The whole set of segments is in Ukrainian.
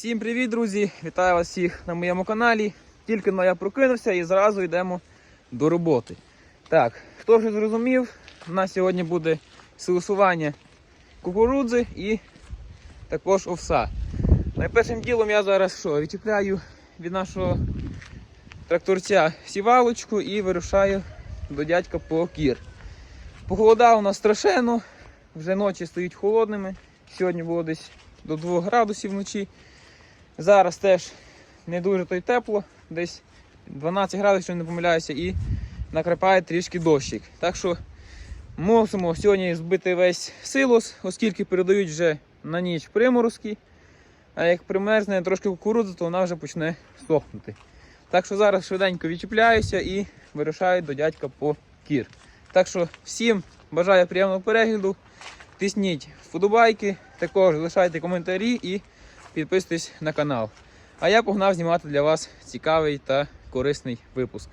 Всім привіт, друзі! Вітаю вас всіх на моєму каналі. Тільки но я прокинувся і зразу йдемо до роботи. Так, хто вже зрозумів, у нас сьогодні буде силосування кукурудзи і також овса. Найпершим ділом я зараз що, відчіпляю від нашого тракторця сівалочку і вирушаю до дядька по кір. Похолодало у нас страшенно, вже ночі стають холодними. Сьогодні було десь до 2 градусів вночі. Зараз теж не дуже то й тепло, десь 12 градусів, якщо не помиляюся, і накрапає трішки дощик. Так що мусимо сьогодні збити весь силос, оскільки передають вже на ніч приморозки. А як примерзне трошки кукурудза, то вона вже почне сохнути. Так що зараз швиденько відчіпляюся і вирушаю до дядька по кір. Так що всім бажаю приємного перегляду. Тисніть вподобайки, також лишайте коментарі і підписуйтесь на канал. А я погнав знімати для вас цікавий та корисний випуск.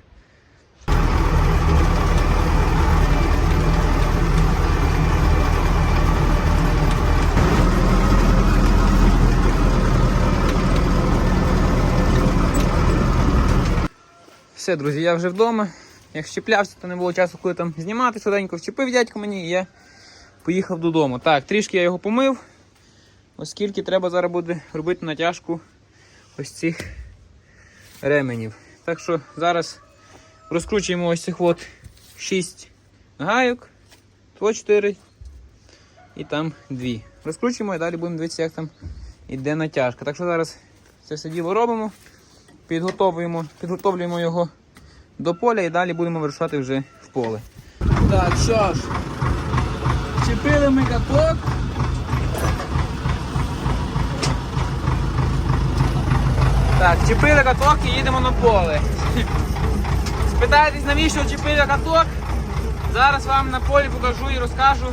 Все, друзі, я вже вдома. Як щеплявся, то не було часу, коли там знімати, швиденько вчепив дядько мені і я поїхав додому. Так, трішки я його помив, оскільки треба зараз буде робити натяжку ось цих ременів. Так що зараз розкручуємо ось цих от 6 гайок, то 4 і там 2. Розкручуємо і далі будемо дивитися, як там іде натяжка. Так що зараз це все діло робимо, підготовуємо, підготовлюємо його до поля і далі будемо вирушати вже в поле. Так, що ж, чіпили ми каток. Так, чіпили каток і їдемо на поле. Спитаєтесь, навіщо чіпили каток? Зараз вам на полі покажу і розкажу,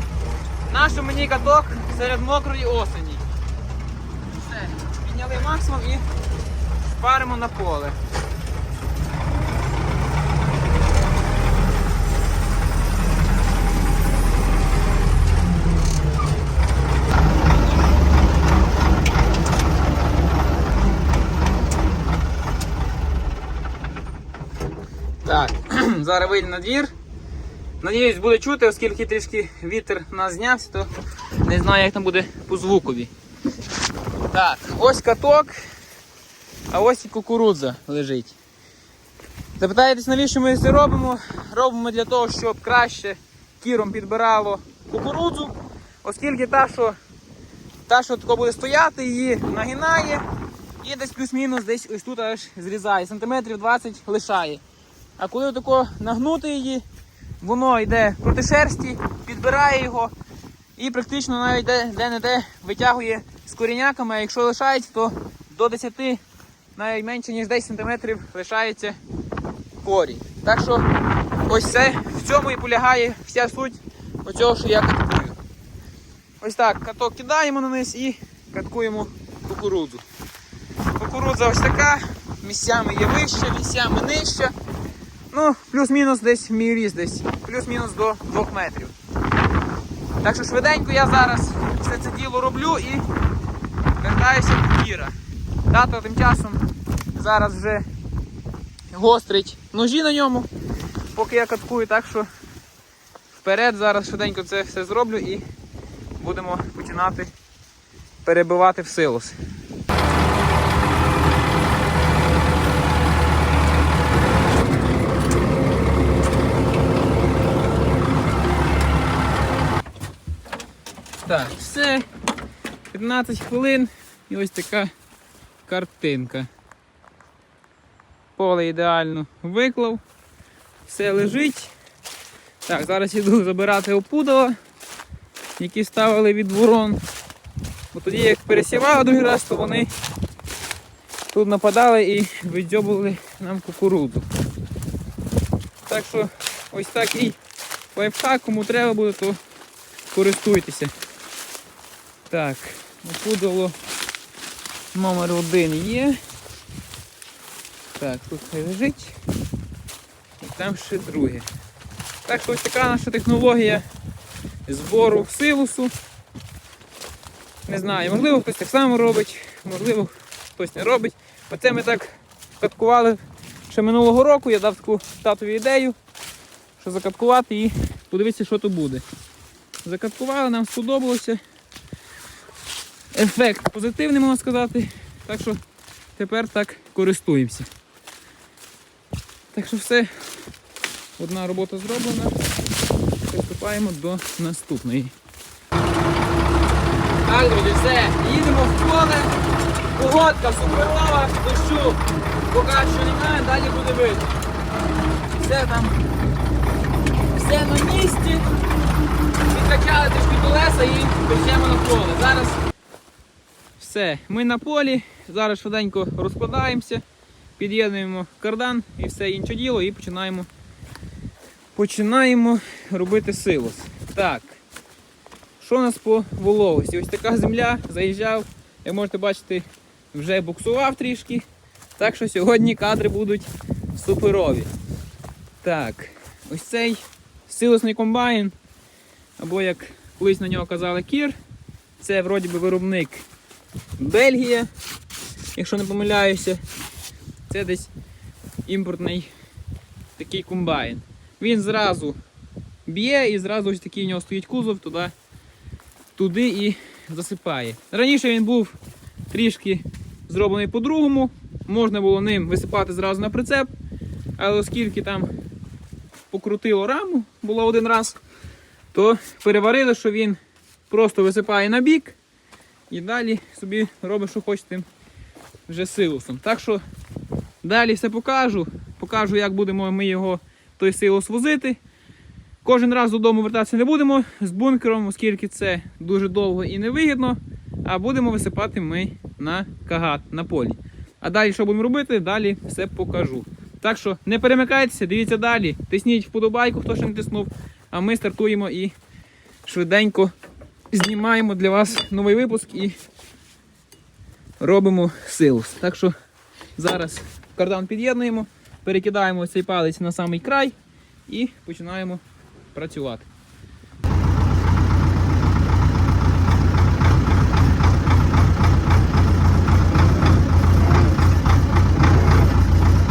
нащо мені каток серед мокрої осені. Все, підняли максимум і шпаримо на поле. Так, зараз вийду на двір. Надіюсь, буде чути, оскільки трішки вітер нас знявся, то не знаю, як там буде по звукові. Так, ось каток, а ось і кукурудза лежить. Запитаєтесь, навіщо ми це робимо? Робимо для того, щоб краще кіром підбирало кукурудзу, оскільки та, що та, що тако буде стояти, її нагинає і десь плюс-мінус десь ось тут аж зрізає. Сантиметрів 20 лишає. А коли тако нагнути її, воно йде проти шерсті, підбирає його і практично навіть де-не-де витягує з коріняками, а якщо лишається, то до 10, навіть менше ніж 10 см лишається корінь. Так що ось це в цьому і полягає вся суть оцього, що я каткую. Ось так, каток кидаємо на низ і каткуємо кукурудзу. Кукурудза ось така, місцями є вища, місцями нижча. Ну, плюс-мінус десь мій ріст десь, плюс-мінус до 2 метрів. Так що швиденько я зараз все це діло роблю і вертаюся до кіра. Тато тим часом зараз вже гострить ножі на ньому, поки я каткую, так що вперед зараз швиденько це все зроблю і будемо починати перебивати в силос. Так, все. 15 хвилин і ось така картинка. Поле ідеально виклав, все лежить. Так, зараз іду забирати опудала, які ставили від ворон. Бо тоді як пересівали другий раз, то вони тут нападали і віддьобували нам кукурудзу. Так що ось такий лайфхак, кому треба буде, то користуйтеся. Так, опудало номер один є. Так, тут лежить. І там ще друге. Так що ось така наша технологія збору силусу. Не знаю, можливо хтось так само робить, можливо хтось не робить. Оце ми так каткували ще минулого року. Я дав таку татові ідею, що закаткувати і подивитися, що то буде. Закаткували, нам сподобалося. Ефект позитивний, можна сказати. Так що тепер так користуємося. Так що все, одна робота зроблена. Приступаємо до наступної. Так, друзі, все, їдемо в поле. Погодка суперова, дощу. Поки що немає, далі буде видно. Все там, все на місці. Відкачали трішки колеса і печемо на поле. Зараз все, ми на полі. Зараз швиденько розкладаємося, під'єднуємо кардан і все інше діло і починаємо, починаємо робити силос. Так. Що у нас по вологості? Ось така земля, заїжджав, як можете бачити, вже буксував трішки. Так що сьогодні кадри будуть суперові. Так, ось цей силосний комбайн, або як колись на нього казали кір, це вроді би виробник Бельгія, якщо не помиляюся. Це десь імпортний такий комбайн. Він зразу б'є і зразу ось такий у нього стоїть кузов туди туди і засипає. Раніше він був трішки зроблений по-другому, можна було ним висипати зразу на прицеп, але оскільки там покрутило раму було один раз, то переварили, що він просто висипає на бік і далі собі робить, що хоче тим вже силосом. Так що далі все покажу. Покажу, як будемо ми його той силос возити. Кожен раз додому вертатися не будемо з бункером, оскільки це дуже довго і невигідно. А будемо висипати ми на кагат на полі. А далі що будемо робити, далі все покажу. Так що не перемикайтеся, дивіться далі. Тисніть вподобайку, хто ще не тиснув. А ми стартуємо і швиденько знімаємо для вас новий випуск і робимо силус. Так що зараз кардан під'єднуємо, перекидаємо цей палець на самий край і починаємо працювати.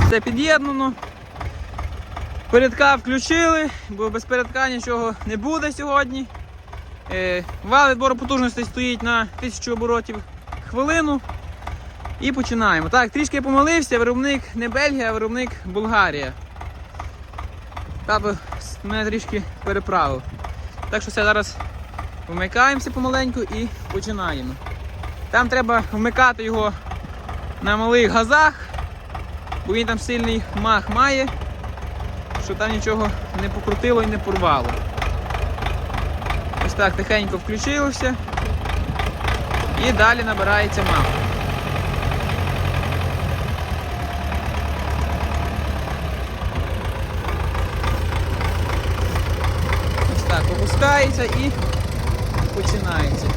Все під'єднано. Передка включили, бо без передка нічого не буде сьогодні. Е, Вал відбору потужностей стоїть на 1000 оборотів хвилину. І починаємо. Так, трішки я помилився, виробник не Бельгія, а виробник Болгарія. Тато мене трішки переправив. Так що все, зараз вмикаємося помаленьку і починаємо. Там треба вмикати його на малих газах, бо він там сильний мах має, що там нічого не покрутило і не порвало. Ось так тихенько включилося і далі набирається мах. Ось так опускається і починається.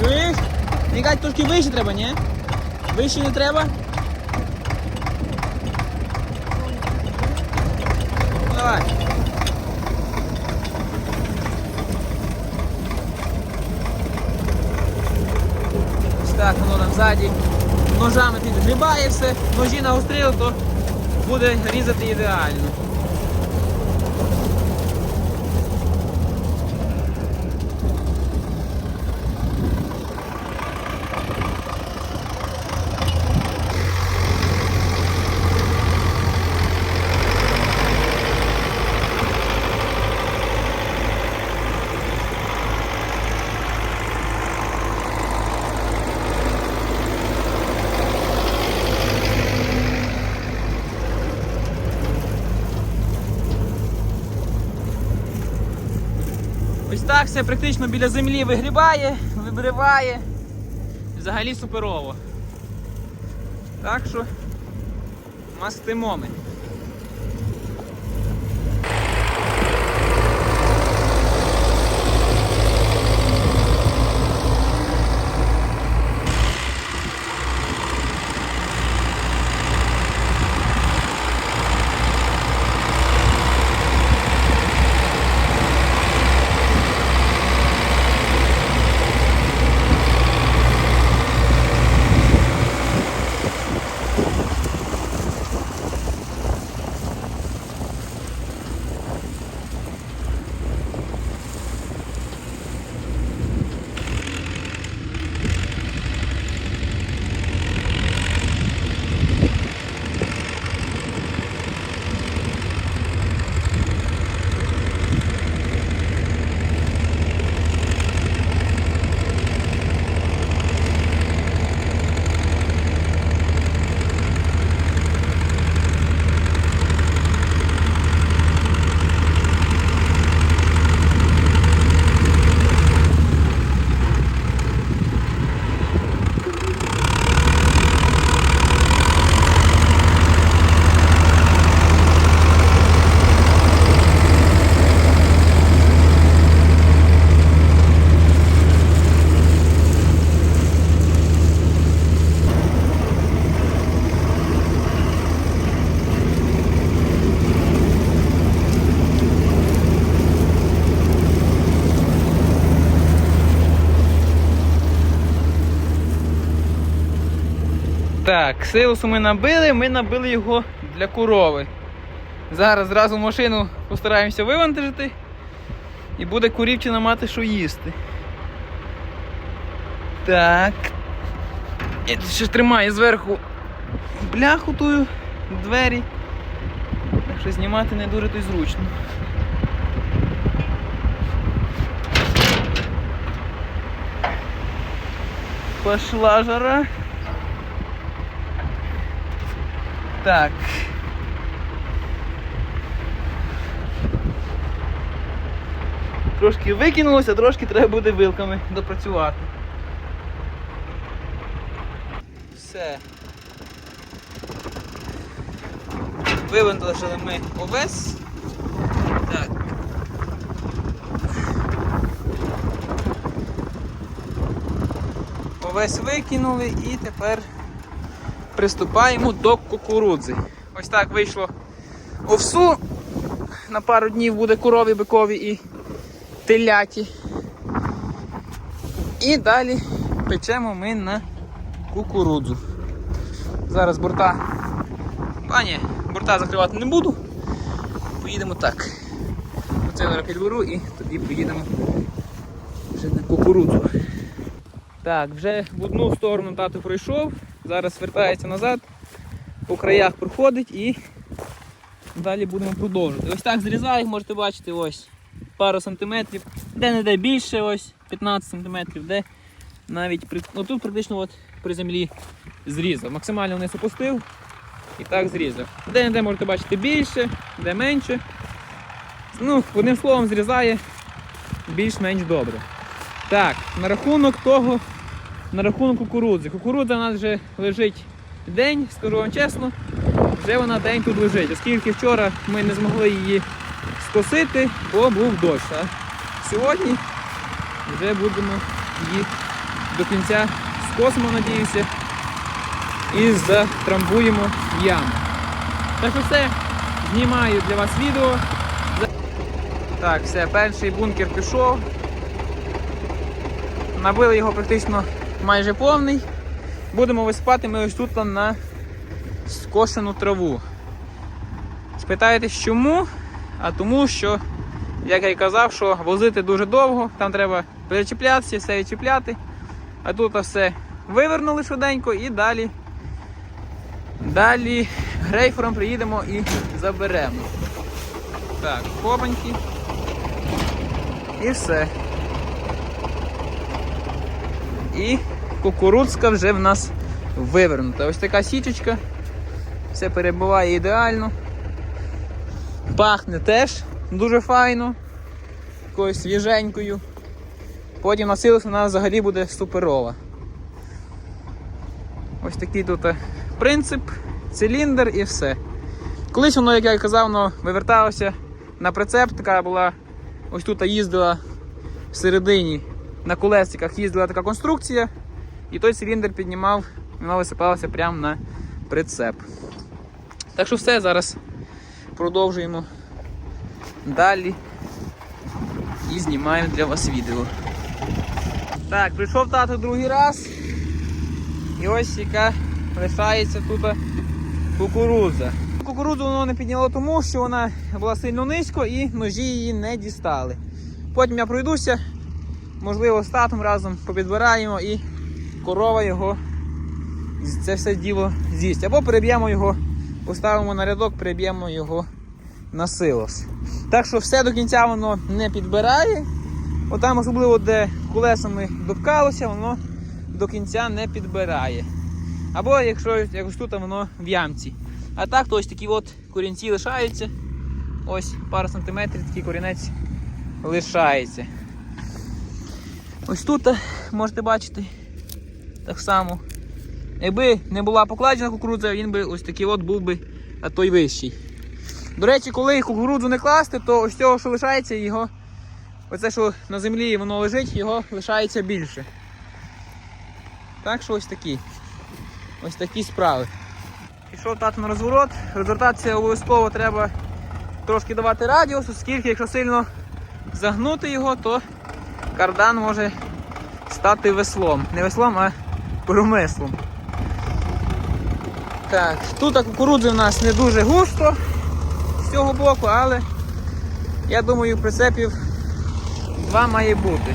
Чуєш? Мігать трошки вище треба, ні? Вище не треба? Давай. Ось так воно там ззаді ножами підгрібає все, ножі нагострили, то буде різати ідеально. Все практично біля землі вигрібає, вибриває. Взагалі суперово. Так що мастимо ми. Так, ми набили, ми набили його для корови. Зараз зразу машину постараємося вивантажити і буде курівчина мати що їсти. Так. Тут ще тримає зверху бляху тую, двері. Так що знімати не дуже то й зручно. Пошла жара. Так. Трошки викинулося, трошки треба буде вилками допрацювати. Все. Вивантажили ми овес. Так. Овес викинули і тепер приступаємо до кукурудзи. Ось так вийшло овсу. На пару днів буде корові, бикові і теляті. І далі печемо ми на кукурудзу. Зараз борта. А борта закривати не буду. Поїдемо так. Оце зараз підберу і тоді поїдемо вже на кукурудзу. Так, вже в одну сторону тато пройшов, зараз вертається назад, по краях проходить і далі будемо продовжувати. Ось так зрізаю, можете бачити, ось пару сантиметрів, де-не-де більше, ось 15 сантиметрів, де навіть при... ну, тут практично от при землі зрізав. Максимально вниз опустив і так зрізав. Де-не-де можете бачити більше, де менше. Ну, одним словом, зрізає більш-менш добре. Так, на рахунок того, на рахунок кукурудзи. Кукурудза у нас вже лежить день, скажу вам чесно, вже вона день тут лежить, оскільки вчора ми не змогли її скосити, бо був дощ. А сьогодні вже будемо її до кінця скосимо, надіюся, і затрамбуємо яму. Так що все, знімаю для вас відео. Так, все, перший бункер пішов. Набили його практично майже повний. Будемо висипати ми ось тут на скошену траву. Спитаєте, чому? А тому що, як я й казав, що возити дуже довго, там треба перечіплятися, все відчіпляти. А тут все вивернули швиденько і далі. Далі грейфером приїдемо і заберемо. Так, хопаньки. І все. І кукурудзка вже в нас вивернута. Ось така січечка. Все перебуває ідеально. Пахне теж дуже файно, якоюсь свіженькою. Потім насилась вона взагалі буде суперова. Ось такий тут е, принцип, циліндр і все. Колись воно, як я казав, воно виверталося на прицеп, така була, ось тут їздила всередині на колесиках їздила така конструкція, і той циліндр піднімав, воно висипалося прямо на прицеп. Так що все, зараз продовжуємо далі і знімаємо для вас відео. Так, прийшов тато другий раз. І ось яка лишається тут кукурудза. Кукурудзу воно не підняло тому, що вона була сильно низько і ножі її не дістали. Потім я пройдуся, можливо, з татом разом попідбираємо і корова його це все діло з'їсть. Або переб'ємо його, поставимо на рядок, переб'ємо його на силос. Так що все до кінця воно не підбирає. Отам, особливо, де колесами допкалося, воно до кінця не підбирає. Або якщо якось тут воно в ямці. А так, то ось такі от корінці лишаються. Ось пару сантиметрів такий корінець лишається. Ось тут е, можете бачити так само. Якби не була покладена кукурудза, він би ось такий от був би, а той вищий. До речі, коли кукурудзу не класти, то ось цього, що лишається, його, оце, що на землі воно лежить, його лишається більше. Так що ось такі. Ось такі справи. Пішов тато на розворот. Розвертатися обов'язково треба трошки давати радіус, оскільки якщо сильно загнути його, то кардан може стати веслом. Не веслом, а промислом. Так, тут кукурудзи в нас не дуже густо з цього боку, але я думаю, прицепів два має бути.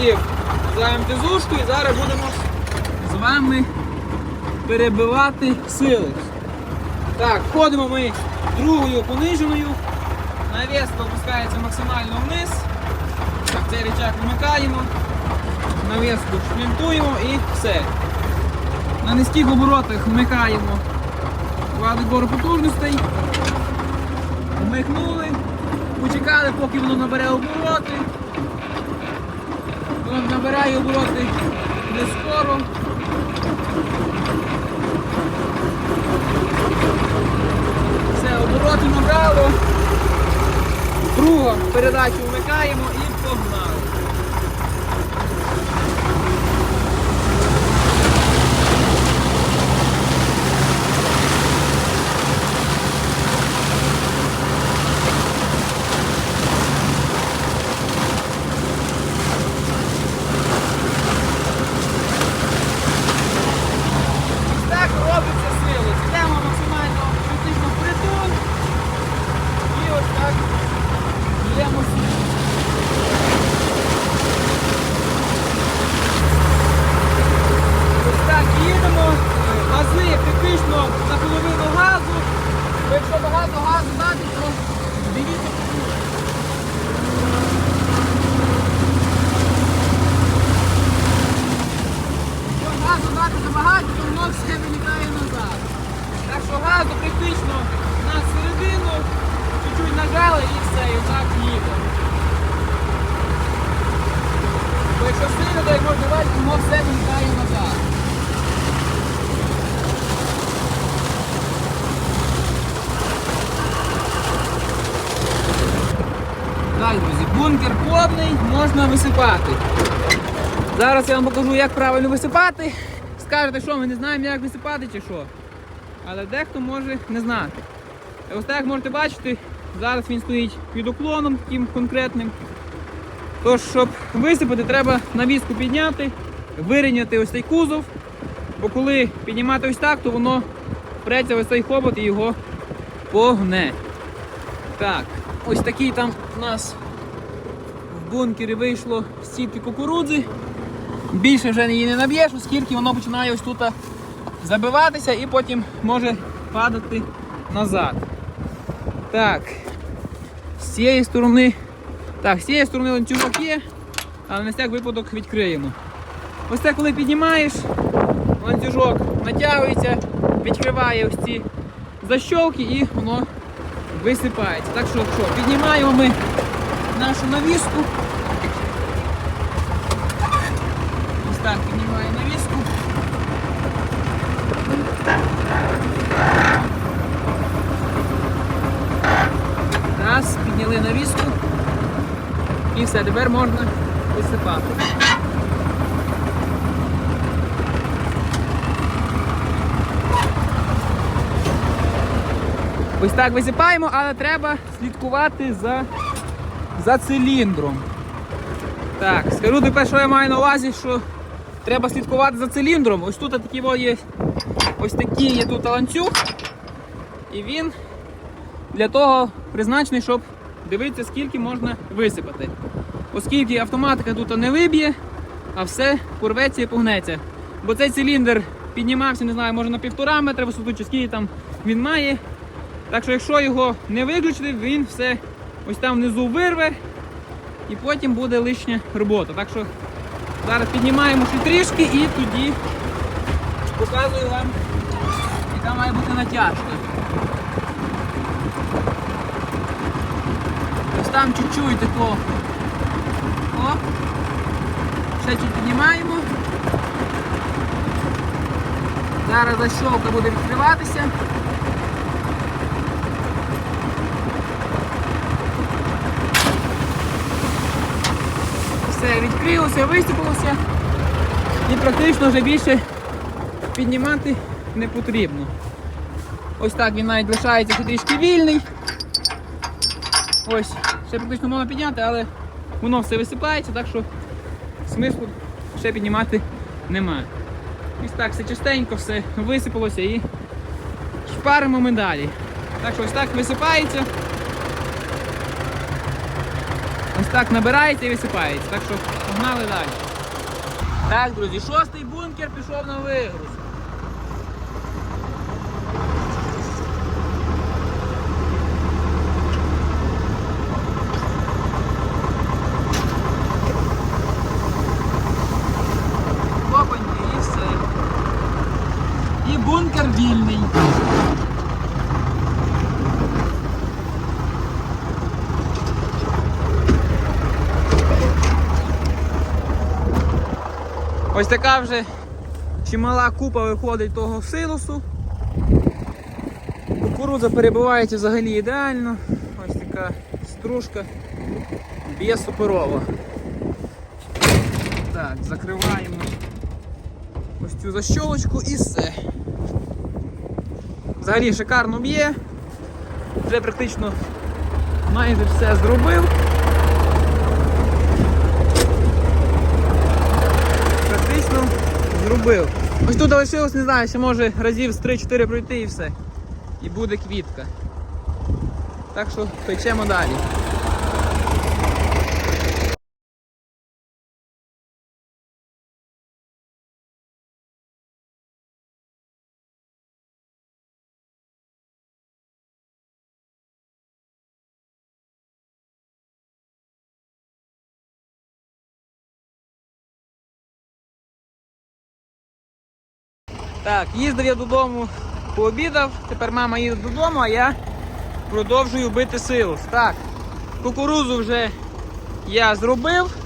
Сів за МТЗушку і зараз будемо з вами перебивати сили. Так, ходимо ми другою пониженою. Навіска опускається максимально вниз. Так, цей речак вмикаємо. Навіску шплінтуємо і все. На низьких оборотах вмикаємо квадрик потужностей. Вмикнули. Почекали, поки воно набере обороти. Воно набирає обороти не скоро. Все, обороти набрало. Друга передачу вмикаємо То як можна бачити, воно все вилітає назад. Так, друзі, бункер повний, можна висипати. Зараз я вам покажу, як правильно висипати. Скажете, що ми не знаємо, як висипати чи що. Але дехто може не знати. Ось так можете бачити, зараз він стоїть під уклоном таким конкретним. Тож, щоб висипати, треба навіску підняти, вирівняти ось цей кузов, бо коли піднімати ось так, то воно преться ось цей хобот і його погне. Так, ось такий там у нас в бункері вийшло стільки кукурудзи. Більше вже її не наб'єш, оскільки воно починає ось тут забиватися і потім може падати назад. Так, з цієї сторони. Так, з цієї сторони ланцюжок є, але на всяк випадок відкриємо. Ось це коли піднімаєш, ланцюжок натягується, відкриває ось ці защолки і воно висипається. Так що, що піднімаємо ми нашу навіску. Ось так піднімаємо навіску. Раз, підняли навіску. І все, тепер можна висипати. Ось так висипаємо, але треба слідкувати за, за циліндром. Так, скажу тепер, що я маю на увазі, що треба слідкувати за циліндром. Ось тут такі є ось такі є тут ланцюг. І він для того призначений, щоб дивитися, скільки можна висипати. Оскільки автоматика тут не виб'є, а все порветься і погнеться. Бо цей циліндр піднімався, не знаю, може на півтора метра висоту, чи скільки там він має. Так що якщо його не виключити, він все ось там внизу вирве і потім буде лишня робота. Так що зараз піднімаємо ще трішки і тоді показую вам, яка має бути натяжка. Ось там чуть-чуть тако. О. Ще чуть піднімаємо. Зараз защолка буде відкриватися. Все відкрилося, висипалося і практично вже більше піднімати не потрібно. Ось так він навіть лишається трішки вільний. Ось, ще практично можна підняти, але воно все висипається, так що смислу ще піднімати немає. Ось так все чистенько, все висипалося і шпаримо ми далі. Так що ось так висипається. Ось так набирається і висипається. Так що погнали далі. Так, друзі, шостий бункер пішов на вигруз. Опаньки і все. І бункер вільний. Ось така вже чимала купа виходить того силосу. Кукурудза перебувається взагалі ідеально. Ось така стружка б'є суперово. Так, закриваємо ось цю защолочку і все. Взагалі шикарно б'є. Вже практично майже все зробив. Практично зробив. Ось тут лишилось, не знаю, ще може разів з 3-4 пройти і все. І буде квітка. Так що печемо далі. Так, їздив я додому, пообідав, тепер мама їде додому, а я продовжую бити силос. Так, кукурузу вже я зробив.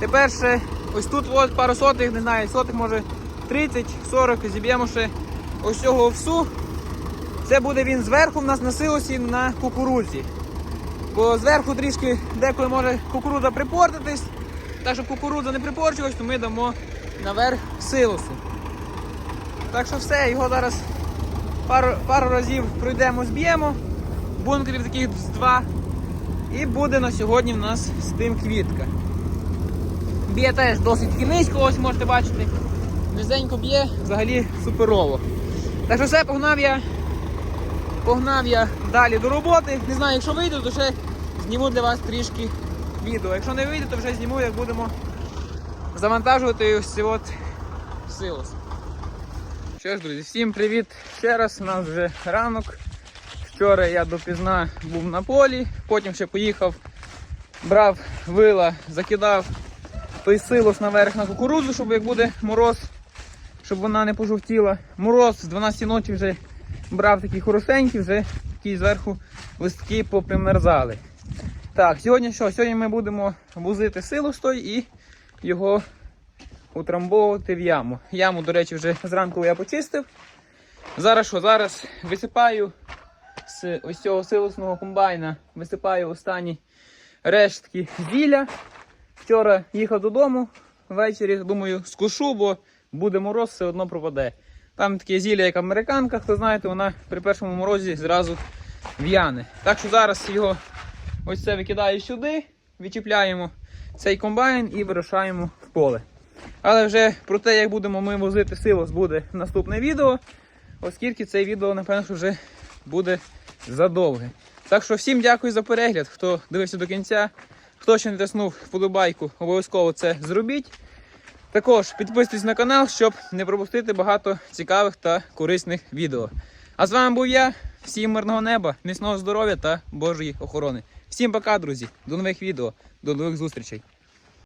Тепер ще ось тут от пару сотих, не знаю, сотих може 30-40, зіб'ємо ще ось цього овсу. Це буде він зверху в нас на силосі на кукурудзі. Бо зверху трішки деколи може кукурудза припортитись. Так щоб кукурудза не припорчилась, то ми дамо наверх силосу. Так що все, його зараз пару, пару разів пройдемо, зб'ємо. Бункерів таких з два. І буде на сьогодні в нас з тим квітка. Б'є теж досить таки низько, ось можете бачити. Низенько б'є, взагалі суперово. Так що все, погнав я. Погнав я далі до роботи. Не знаю, якщо вийду, то ще зніму для вас трішки відео. Якщо не вийде, то вже зніму, як будемо завантажувати ось ці от силос. Що ж, друзі, всім привіт ще раз. У нас вже ранок. Вчора я допізна був на полі, потім ще поїхав, брав вила, закидав той силос наверх на кукурудзу, щоб як буде мороз, щоб вона не пожовтіла. Мороз з 12 ночі вже брав такі хорошенькі, вже такі зверху листки попримерзали. Так, сьогодні що? Сьогодні ми будемо возити силос той і його утрамбовувати в яму. Яму, до речі, вже зранку я почистив. Зараз що? Зараз висипаю з ось цього силосного комбайна, висипаю останні рештки зілля. Вчора їхав додому ввечері, думаю, скушу, бо буде мороз, все одно пропаде. Там таке зілля, як американка, хто знаєте, вона при першому морозі зразу в'яне. Так що зараз його ось це викидаю сюди, відчіпляємо цей комбайн і вирушаємо в поле. Але вже про те, як будемо ми возити силос, буде наступне відео, оскільки це відео, напевно, вже буде задовге. Так що всім дякую за перегляд, хто дивився до кінця. Хто ще не тиснув вподобайку, обов'язково це зробіть. Також підписуйтесь на канал, щоб не пропустити багато цікавих та корисних відео. А з вами був я. Всім мирного неба, міцного здоров'я та Божої охорони. Всім пока, друзі, до нових відео, до нових зустрічей.